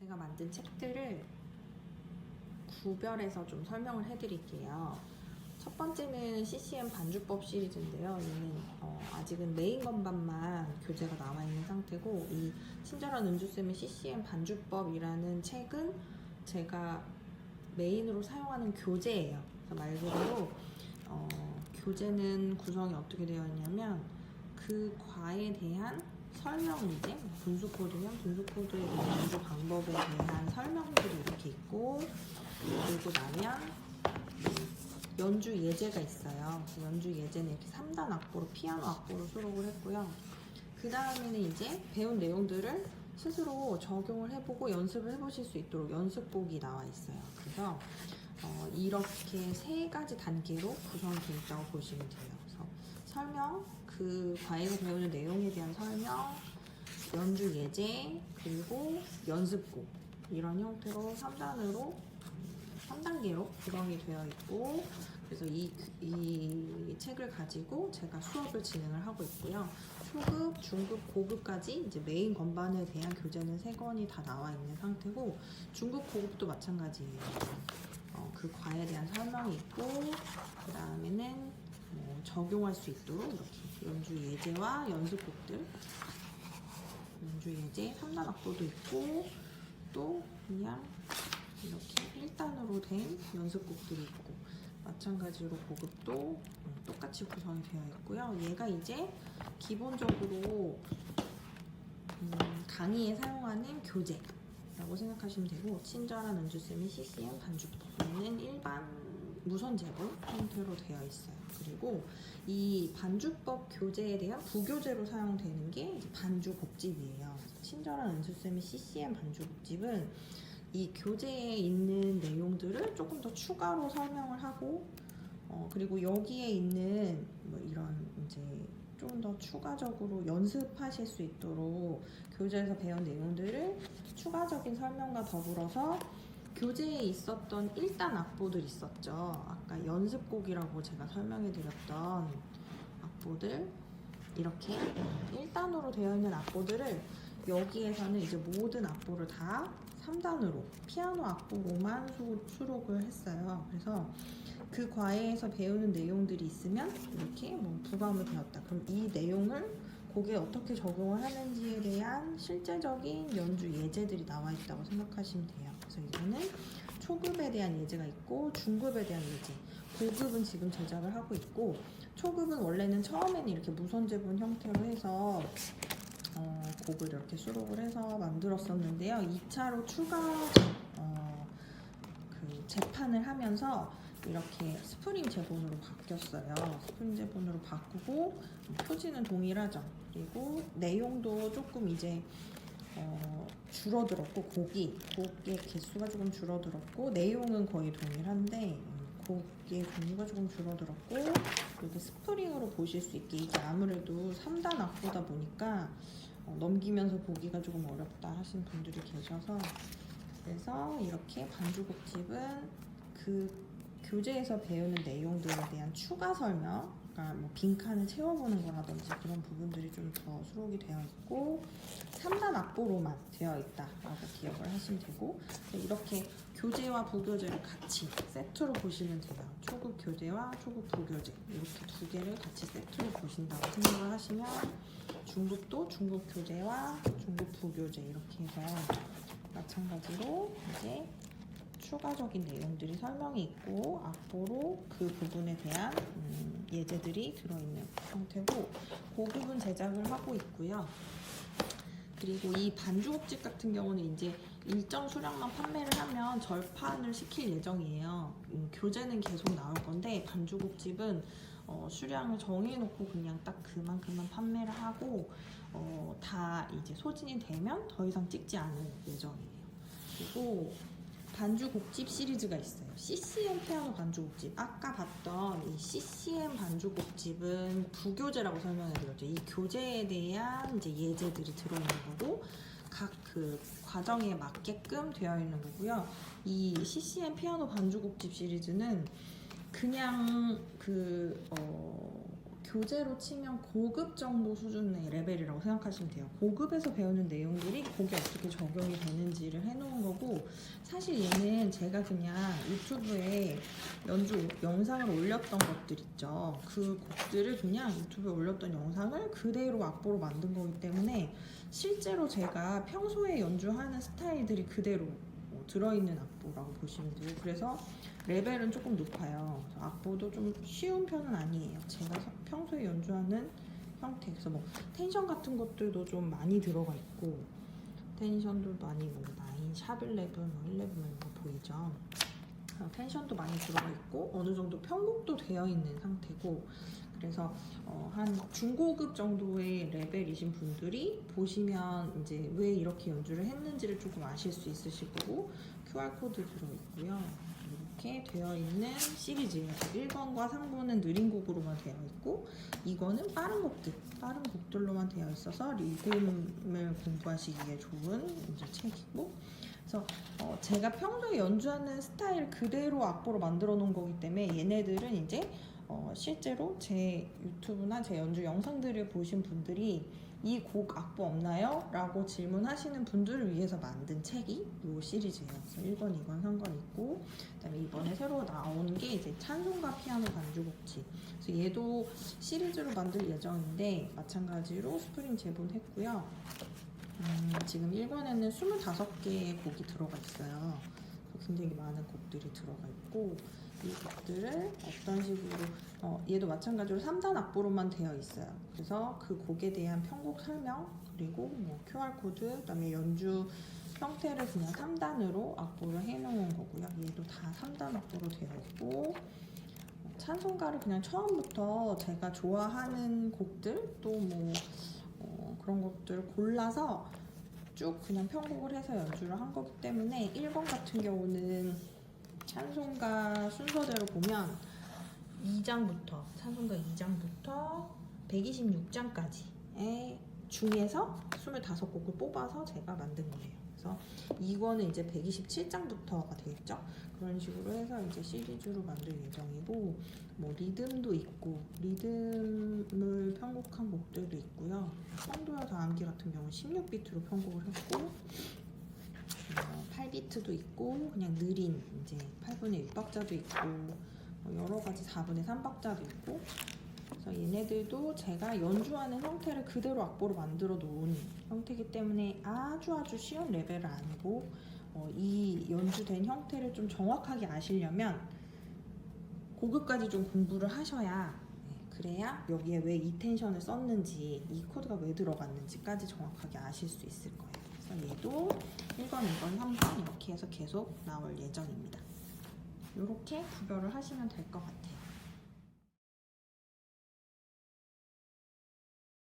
제가 만든 책들을 구별해서 좀 설명을 해드릴게요. 첫 번째는 CCM 반주법 시리즈인데요. 얘는 어, 아직은 메인 건반만 교재가 나와 있는 상태고 이 친절한 은주쌤의 CCM 반주법이라는 책은 제가 메인으로 사용하는 교재예요. 그래서 말 그대로 어, 교재는 구성이 어떻게 되어 있냐면 그 과에 대한 설명 문제, 분수 코드면 분수 코드의 연주 방법에 대한 설명들이 이렇게 있고 그리고 나면 이 연주 예제가 있어요. 연주 예제는 이렇게 3단 악보로 피아노 악보로 수록을 했고요. 그 다음에는 이제 배운 내용들을 스스로 적용을 해보고 연습을 해보실 수 있도록 연습복이 나와 있어요. 그래서 어, 이렇게 세 가지 단계로 구성되어 있다고 보시면 돼요. 그래서 설명, 그 과외가 배우는 내용에 대한 설명, 연주 예제, 그리고 연습곡 이런 형태로 3단으로 3단계로 구성이 되어 있고 그래서 이, 이 책을 가지고 제가 수업을 진행을 하고 있고요. 초급, 중급, 고급까지 이제 메인 건반에 대한 교재는 세 권이 다 나와 있는 상태고 중급, 고급도 마찬가지예요. 어, 그 과에 대한 설명이 있고 그 다음에는 뭐 적용할 수 있도록 이렇게 연주 예제와 연습곡들 연주 예제 3단 악보도 있고 또 그냥 이렇게 1단으로 된 연습곡들이 있고 마찬가지로 고급도 음, 똑같이 구성이 되어 있고요. 얘가 이제 기본적으로 음, 강의에 사용하는 교재라고 생각하시면 되고 친절한 연주쌤의 CCM 반주법에는 일반 무선 제본 형태로 되어 있어요. 그리고 이 반주법 교재에 대한 부교재로 사용되는 게 이제 반주곡집이에요. 친절한 연주쌤의 CCM 반주곡집은 이 교재에 있는 내용들을 조금 더 추가로 설명을 하고 어, 그리고 여기에 있는 뭐 이런 이제 좀 더 추가적으로 연습하실 수 있도록 교재에서 배운 내용들을 추가적인 설명과 더불어서 교재에 있었던 1단 악보들 있었죠. 아까 연습곡이라고 제가 설명해 드렸던 악보들 이렇게 1단으로 되어 있는 악보들을 여기에서는 이제 모든 악보를 다 3단으로 피아노 악보로만 수, 수록을 했어요. 그래서 그 과외에서 배우는 내용들이 있으면 이렇게 뭐 부감을 배웠다. 그럼 이 내용을 곡에 어떻게 적용을 하는지에 대한 실제적인 연주 예제들이 나와 있다고 생각하시면 돼요. 그래서 이거는 초급에 대한 예제가 있고 중급에 대한 예제, 고급은 지금 제작을 하고 있고 초급은 원래는 처음에는 이렇게 무선 제본 형태로 해서 어, 곡을 이렇게 수록을 해서 만들었었는데요. 2차로 추가 어, 그 재판을 하면서 이렇게 스프링 제본으로 바뀌었어요. 스프링 제본으로 바꾸고 표지는 동일하죠. 그리고 내용도 조금 이제 어, 줄어들었고 곡이 곡의 개수가 조금 줄어들었고 내용은 거의 동일한데 음, 곡의 종류가 조금 줄어들었고 이렇게 스프링으로 보실 수 있게 이게 아무래도 3단 악보다 보니까 어, 넘기면서 보기가 조금 어렵다 하시는 분들이 계셔서 그래서 이렇게 반주곡집은 그 교재에서 배우는 내용들에 대한 추가 설명, 그러니까 뭐 빈칸을 채워보는 거라든지 그런 부분들이 좀 더 수록이 되어 있고 3단 악보로만 되어 있다라고 기억을 하시면 되고 이렇게 교재와 부교재를 같이 세트로 보시면 돼요. 초급 교재와 초급 부교재 이렇게 두 개를 같이 세트로 보신다고 생각을 하시면 중급도 중급 교재와 중급 부교재 이렇게 해서 마찬가지로 이제 추가적인 내용들이 설명이 있고 악보로 그 부분에 대한 음, 예제들이 들어있는 형태고 고급은 제작을 하고 있고요. 그리고 이 반주곡집 같은 경우는 이제 일정 수량만 판매를 하면 절판을 시킬 예정이에요. 음, 교재는 계속 나올 건데 반주곡집은 어, 수량을 정해놓고 그냥 딱 그만큼만 판매를 하고 어, 다 이제 소진이 되면 더 이상 찍지 않을 예정이에요. 그리고 반주 곡집 시리즈가 있어요. CCM 피아노 반주 곡집. 아까 봤던 이 CCM 반주 곡집은 부교재라고 설명해드렸죠. 이 교재에 대한 이제 예제들이 들어있는 거고 각 그 과정에 맞게끔 되어 있는 거고요. 이 CCM 피아노 반주 곡집 시리즈는 그냥 그 어, 교재로 치면 고급 정도 수준의 레벨이라고 생각하시면 돼요. 고급에서 배우는 내용들이 곡에 어떻게 적용이 되는지를 해놓은 거고 사실 얘는 제가 그냥 유튜브에 연주 영상을 올렸던 것들 있죠. 그 곡들을 그냥 유튜브에 올렸던 영상을 그대로 악보로 만든 거기 때문에 실제로 제가 평소에 연주하는 스타일들이 그대로 어, 들어있는 악보라고 보시면 돼요. 그래서 레벨은 조금 높아요. 악보도 좀 쉬운 편은 아니에요. 제가 서- 평소에 연주하는 형태. 그래서 뭐 텐션 같은 것들도 좀 많이 들어가 있고 텐션도 많이 뭐 나인, 샵 11, 뭐 11, 이런 거 보이죠? 어, 텐션도 많이 들어가 있고 어느 정도 편곡도 되어 있는 상태고 그래서 어, 한 중고급 정도의 레벨이신 분들이 보시면 이제 왜 이렇게 연주를 했는지를 조금 아실 수 있으실 거고 QR 코드 들어 있고요. 이렇게 되어 있는 시리즈예요. 1번과 3번은 느린 곡으로만 되어 있고 2번은 빠른 곡들, 빠른 곡들로만 되어 있어서 리듬을 공부하시기에 좋은 이제 책이고 그래서 어, 제가 평소에 연주하는 스타일 그대로 악보로 만들어 놓은 거기 때문에 얘네들은 이제 어, 실제로 제 유튜브나 제 연주 영상들을 보신 분들이 이 곡 악보 없나요? 라고 질문하시는 분들을 위해서 만든 책이 이 시리즈예요. 그래서 1번, 2번, 3번 있고 그다음에 이번에 새로 나온 게 이제 찬송가 피아노 반주곡지. 그래서 얘도 시리즈로 만들 예정인데 마찬가지로 스프링 제본했고요. 음, 지금 1번에는 25개의 곡이 들어가 있어요. 굉장히 많은 곡들이 들어가 있고 이 곡들을 어떤 식으로 어, 얘도 마찬가지로 3단 악보로만 되어 있어요. 그래서 그 곡에 대한 편곡 설명 그리고 뭐 QR 코드 그다음에 연주 형태를 그냥 3단으로 악보를 해놓은 거고요. 얘도 다 3단 악보로 되어 있고 어, 찬송가를 그냥 처음부터 제가 좋아하는 곡들 또뭐 어, 그런 것들 골라서 쭉 그냥 편곡을 해서 연주를 한 거기 때문에 1번 같은 경우는 찬송가 순서대로 보면 2장부터 찬송가 2장부터 126장까지의 중에서 25곡을 뽑아서 제가 만든 거예요. 그래서 이거는 이제 127장부터가 되겠죠. 그런 식으로 해서 이제 시리즈로 만들 예정이고 뭐 리듬도 있고 리듬을 편곡한 곡들도 있고요. 성도여 다함기 같은 경우는 16비트로 편곡을 했고 어, 8비트도 있고 그냥 느린 이제 8분의 1박자도 있고 뭐 여러 가지 4분의 3박자도 있고 그래서 얘네들도 제가 연주하는 형태를 그대로 악보로 만들어 놓은 형태이기 때문에 아주 아주 쉬운 레벨은 아니고 어, 이 연주된 형태를 좀 정확하게 아시려면 고급까지 좀 공부를 하셔야 네, 그래야 여기에 왜 이 텐션을 썼는지 이 코드가 왜 들어갔는지까지 정확하게 아실 수 있을 거예요. 얘도 1번, 2번, 3번 이렇게 해서 계속 나올 예정입니다. 이렇게 구별을 하시면 될 것 같아요.